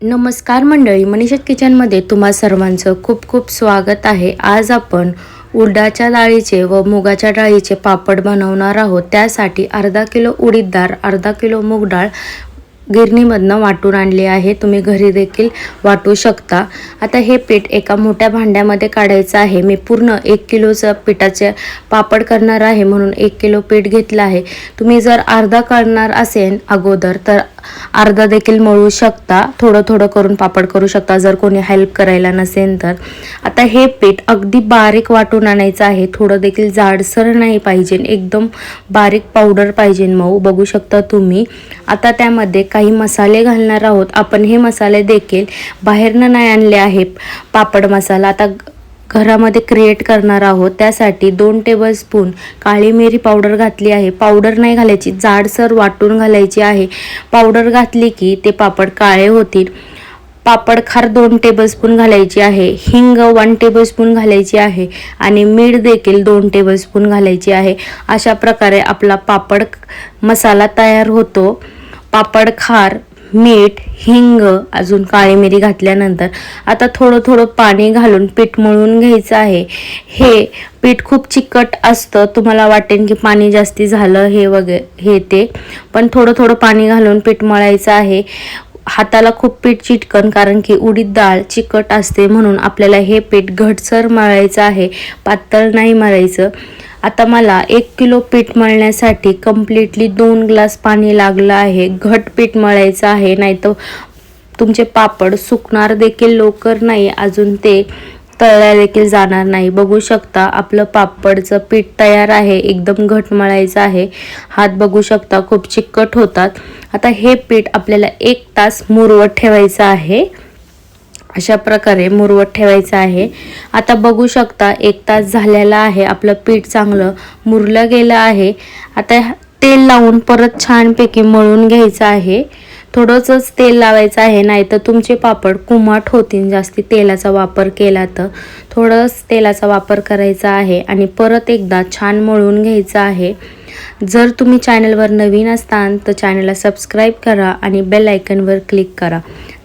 नमस्कार मंडळी मनीषा किचनमध्ये तुम्हा सर्वांचं खूप खूप स्वागत आहे. आज आपण उडदाच्या डाळीचे व मुगाच्या डाळीचे पापड बनवणार आहोत. त्यासाठी अर्धा किलो उडीद डाळ अर्धा किलो मूग डाळ गिरणीमधनं वाटून आणली आहे. तुम्ही घरी देखील वाटू शकता. आता हे पीठ एका मोठ्या भांड्यामध्ये काढायचं आहे. मी पूर्ण एक किलोचं पिठाचे पापड करणार आहे म्हणून एक किलो पीठ घेतलं आहे. तुम्ही जर अर्धा करणार असेल अगोदर तर अर्धा देखील मळू शकता थोडं थोडं करून पापड करू शकता जर कोणी हेल्प करायला नसेल तर. आता हे पीठ अगदी बारीक वाटून आणायचं आहे थोडं देखील जाडसर नाही पाहिजे एकदम बारीक पावडर पाहिजे मऊ बघू शकता तुम्ही. आता त्यामध्ये काही मसाले घालणार आहोत आपण हे मसाले देखील बाहेरनं नाही आणले आहे पापड मसाला. आता घरामध्ये क्रिएट करणार आहोत. त्यासाठी दोन टेबलस्पून काळी मिरी पावडर घातली आहे. पावडर नाही घालायची जाडसर वाटून घालायची आहे. पावडर घातली की ते पापड काळे होतील. पापड खार दोन टेबलस्पून घालायची आहे. हिंग वन टेबलस्पून घालायची आहे. आणि मीठ देखील दोन टेबलस्पून घालायची आहे. अशा प्रकारे आपला पापड मसाला तयार होतो. पापड खार मीठ हिंग अजून काळी मिरी घातल्यानंतर आता थोडं थोडं पाणी घालून पीठ मळून घ्यायचं आहे. हे पीठ खूप चिकट असतं तुम्हाला वाटेन की पाणी जास्ती झालं हे वगैरे हे ते. पण थोडं थोडं पाणी घालून पीठ मळायचं आहे. हाताला खूप पीठ चिटकन कारण की उडीद डाळ चिकट असते म्हणून आपल्याला हे पीठ घटसर मळायचं आहे. पातळ नाही मळायचं. आता मला एक किलो पीठ मळण्यासाठी कम्प्लिटली दोन ग्लास पाणी लागलं आहे. घट पीठ मळायचं आहे नाही तर तुमचे पापड सुकणार देखील लवकर नाही अजून ते तळल्या देखील जाणार नाही. बघू शकता आपलं पापडचं पीठ तयार आहे एकदम घट मळायचं आहे. हात बघू शकता खूप चिकट होतात. आता हे पीठ आपल्याला एक तास मुरवत ठेवायचं आहे. अशा प्रकारे मुरवत ठेवायचं आहे. आता बघू शकता एक तास झालेला आहे. आपलं पीठ चांगलं मुरलं गेलं आहे. आता तेल लावून परत छानपैकी मळून घ्यायचं आहे. थोडंसंच तेल लावायचं आहे नाही तर तुमचे पापड कुमाट होतील. जास्ती तेलाचा वापर केला तर थोडंच तेलाचा वापर करायचा आहे. आणि परत एकदा छान मळून घ्यायचं आहे. जर तुम्ही चॅनलवर नवीन असताल तर चॅनलला सबस्क्राईब करा आणि बेल आयकनवर क्लिक करा.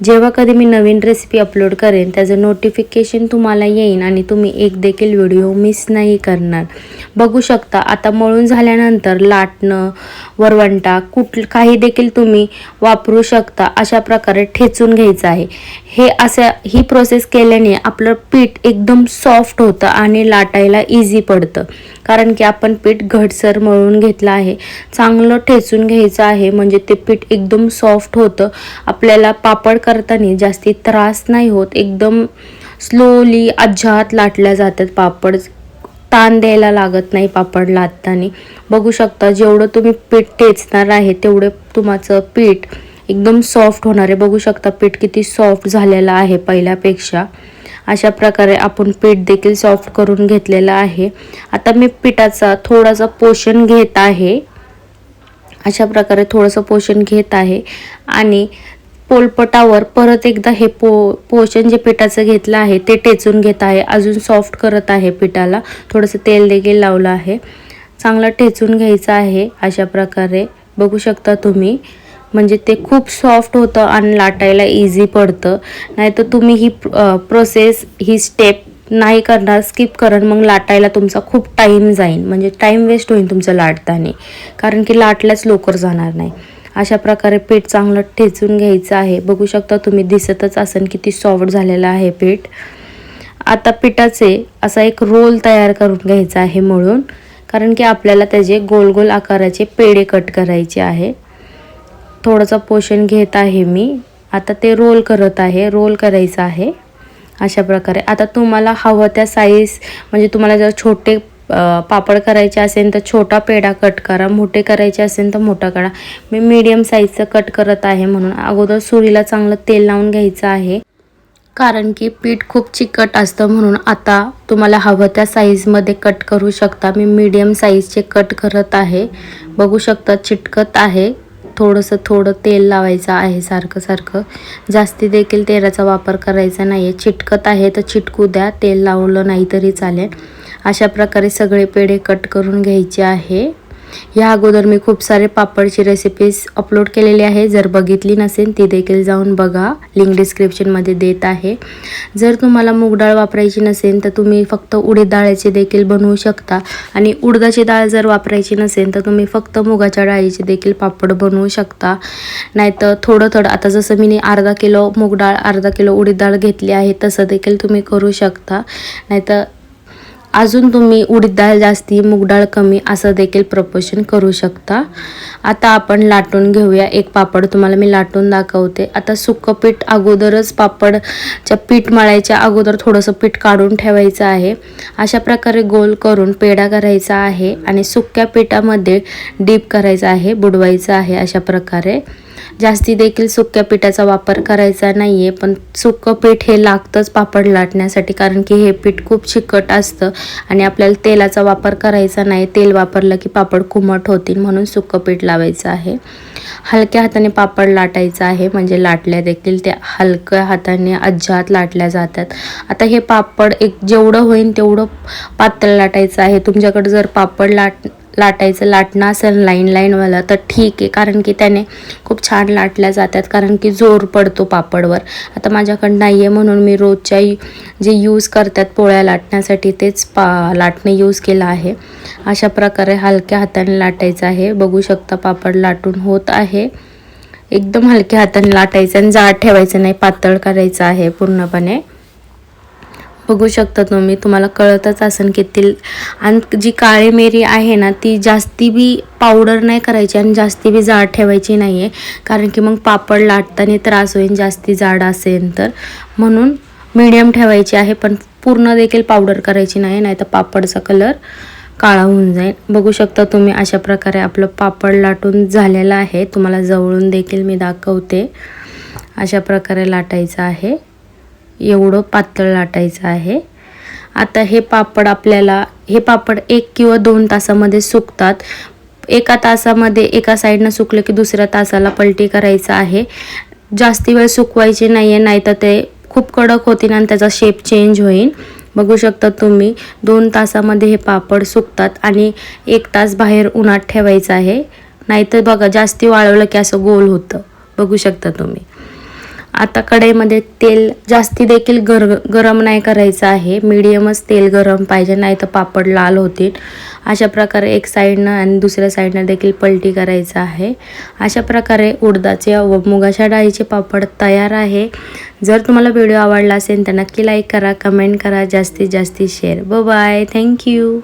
जेव्हा कधी मी नवीन रेसिपी अपलोड करेन त्याचं नोटिफिकेशन तुम्हाला येईन आणि तुम्ही एक देखील व्हिडिओ मिस नाही करणार. बघू शकता आता मळून झाल्यानंतर लाटणं वरवंटा कुठ काही देखील तुम्ही वापरू शकता अशा प्रकारे ठेचून घ्यायचं आहे. हे असं ही प्रोसेस केल्याने आपलं पीठ एकदम सॉफ्ट होतं आणि लाटायला इझी पडतं. कारण की आपण पीठ घटसर मळून घेतलं आहे. चांगलं ठेचून घ्यायचं आहे. म्हणजे ते पीठ एकदम सॉफ्ट होतं. आपल्याला पापड करताना जास्ती त्रास नाही होत. एकदम स्लोली अज्जात लाटल्या जातात पापड. ताण द्यायला लागत नाही पापड लाटताना. बघू शकता जेवढं तुम्ही पीठ टेचणार आहे तेवढं तुमचं पीठ एकदम सॉफ्ट होणार आहे. बघू शकता पीठ किती सॉफ्ट झालेलं आहे पहिल्यापेक्षा. अशा प्रकारे आपण पीठ देखील सॉफ्ट करून घेतलेलं आहे. आता मी पिठाचा थोडासा पोषण घेत आहे. अशा प्रकारे थोडंसं पोषण घेत आहे. आणि पोलपटावर परत एकदा हे पो पोषण जे पिठाचं घेतलं आहे ते टेचून घेत आहे. अजून सॉफ्ट करत आहे पिठाला. थोडंसं तेल देखील लावलं आहे. चांगलं टेचून घ्यायचं आहे अशा प्रकारे. बघू शकता तुम्ही. म्हणजे ते खूप सॉफ्ट होतं आणि लाटायला इझी पडतं. नाहीतर तुम्ही ही प्रोसेस ही स्टेप नाही करणार स्किप करण मग लाटायला तुमचा खूप टाईम जाईल म्हणजे टाईम वेस्ट होईल तुमचं लाटताना. कारण की लाटल्याच लवकर जाणार नाही. अशा प्रकारे पीठ चांगलं ठेचून घ्यायचं आहे. बघू शकता तुम्ही दिसतच असेल किती सॉफ्ट झालेलं आहे पीठ. आता पिठाचे असा एक रोल तयार करून घ्यायचा आहे म्हणून. कारण की आपल्याला त्याचे गोल गोल आकाराचे पेढे कट करायचे आहे. थोडंसं पोषण घेत आहे मी. आता ते रोल करत आहे रोल करायचं आहे. अशा प्रकारे. आता तुम्हाला हवं त्या साईज म्हणजे तुम्हाला जर छोटे पापड करायचे असेल तर छोटा पेढा कट करा मोठे करायचे असेल तर मोठा करा. मी मीडियम साईजचं कट करत आहे म्हणून. अगोदर सुरीला चांगलं तेल लावून घ्यायचं आहे. कारण की पीठ खूप चिकट असतं म्हणून आता तुम्हाला हवं त्या साईजमध्ये कट करू शकता. मी मीडियम साईजचे कट करत आहे. बघू शकता चिटकत आहे. थोडंसं थोडं तेल लावायचं आहे सारखं सारखं. जास्ती देखील तेलाचा वापर करायचा नाही आहे चिटकत आहे तर चिटकू द्या. तेल लावलं नाही तरी चालेल. अशा प्रकारे सगळे पेढे कट करून घ्यायचे आहे. या अगोदर मी खूप सारे पापडची रेसिपीज अपलोड केलेली आहे. जर बघितली नसेल ती देखील जाऊन बघा. लिंक डिस्क्रिप्शनमध्ये देत आहे. जर तुम्हाला मूग डाळ वापरायची नसेल तर तुम्ही फक्त उडीद डाळीची देखील बनवू शकता. आणि उडदाची डाळ जर वापरायची नसेल तर तुम्ही फक्त मुगाच्या डाळीचे देखील पापड बनवू शकता. नाहीतर थोडं थोडं आता जसं मी अर्धा किलो मूग डाळ अर्धा किलो उडीद डाळ घेतली आहे तसं देखील तुम्ही करू शकता. नाहीतर अजून तुम्ही उडीद डाळ जास्ती मूग डाळ कमी असं देखील प्रपोशन करू शकता. आता आपण लाटून घेऊया. एक पापड तुम्हाला मी लाटून दाखवते. आता सुकं पीठ अगोदरच पापडच्या पीठ मळायच्या अगोदर थोडंसं पीठ काढून ठेवायचं आहे. अशा प्रकारे गोल करून पेढा करायचा आहे आणि सुक्या पिठामध्ये डीप करायचा आहे बुडवायचं आहे अशा प्रकारे. जास्ती देखील सुक्या पिठाचा वापर करायचा नाही आहे पण सुकं पीठ हे लागतंच पापड लाटण्यासाठी कारण की हे पीठ खूप चिकट असतं आणि आपल्याला तेलाचा वापर करायचा नाही. तेल वापरलं की पापड कुमट होतील म्हणून सुकं पीठ लावायचं आहे. हलक्या हाताने पापड लाटायचं आहे म्हणजे लाटल्या देखील त्या हलक्या हाताने अज्जात लाटल्या जातात. आता हे पापड एक जेवढं होईल तेवढं पातळ लाटायचं आहे. तुमच्याकडे जर पापड लाट लाटायचं. लाटणं असेल लाईन लाईनवाला तर ठीक आहे. कारण की त्याने खूप छान लाटल्या जातात. कारण की जोर पडतो पापडवर. आता माझ्याकडं नाही आहे म्हणून मी रोजच्या जे यूज करतात पोळ्या लाटण्यासाठी तेच पा लाटणं यूज केलं आहे. अशा प्रकारे हलक्या हाताने लाटायचं आहे. बघू शकता पापड लाटून होत आहे. एकदम हलक्या हाताने लाटायचं आणि जाड ठेवायचं नाही. पातळ करायचं आहे पूर्णपणे. बघू शकता तुम्ही. तुम्हाला कळतच असेल किती आणि जी काळी मिरी आहे ना ती जास्ती बी पावडर नाही करायची आणि जास्ती बी जाड ठेवायची नाही आहे कारण की मग पापड लाटताना त्रास होईल जास्ती जाड असेल तर. म्हणून मीडियम ठेवायची आहे पण पूर्ण देखील पावडर करायची नाही नाही तर पापडचा कलर काळा होऊन जाईल. बघू शकता तुम्ही अशा प्रकारे आपलं पापड लाटून झालेलं आहे. तुम्हाला जवळून देखील मी दाखवते. अशा प्रकारे लाटायचं आहे. एवढं पातळ लाटायचं आहे. आता हे पापड आपल्याला हे पापड एक किंवा दोन तासामध्ये सुकतात. एका तासामध्ये एका साईडनं सुकलं की दुसऱ्या तासाला पलटी करायचं आहे. जास्ती वेळ सुकवायची नाही आहे नाही तर ते खूप कडक होतील आणि त्याचा शेप चेंज होईल. बघू शकता तुम्ही दोन तासामध्ये हे पापड सुकतात आणि एक तास बाहेर उन्हात ठेवायचं आहे. नाहीतर बघा जास्ती वाळवलं की असं गोल होतं. बघू शकता तुम्ही. आता कढईमध्ये तेल जास्ती देखील गर गरम नाही करायचं आहे. मीडियमच तेल गरम पाहिजे नाही तर पापड लाल होतील. अशा प्रकारे एक साईडनं आणि दुसऱ्या साईडनं देखील पलटी करायचं आहे. अशा प्रकारे उडदाचे व मुगाच्या डाळीचे पापड तयार आहे. जर तुम्हाला व्हिडिओ आवडला असेल तर नक्की लाईक करा कमेंट करा जास्तीत जास्ती शेअर ब बाय थँक्यू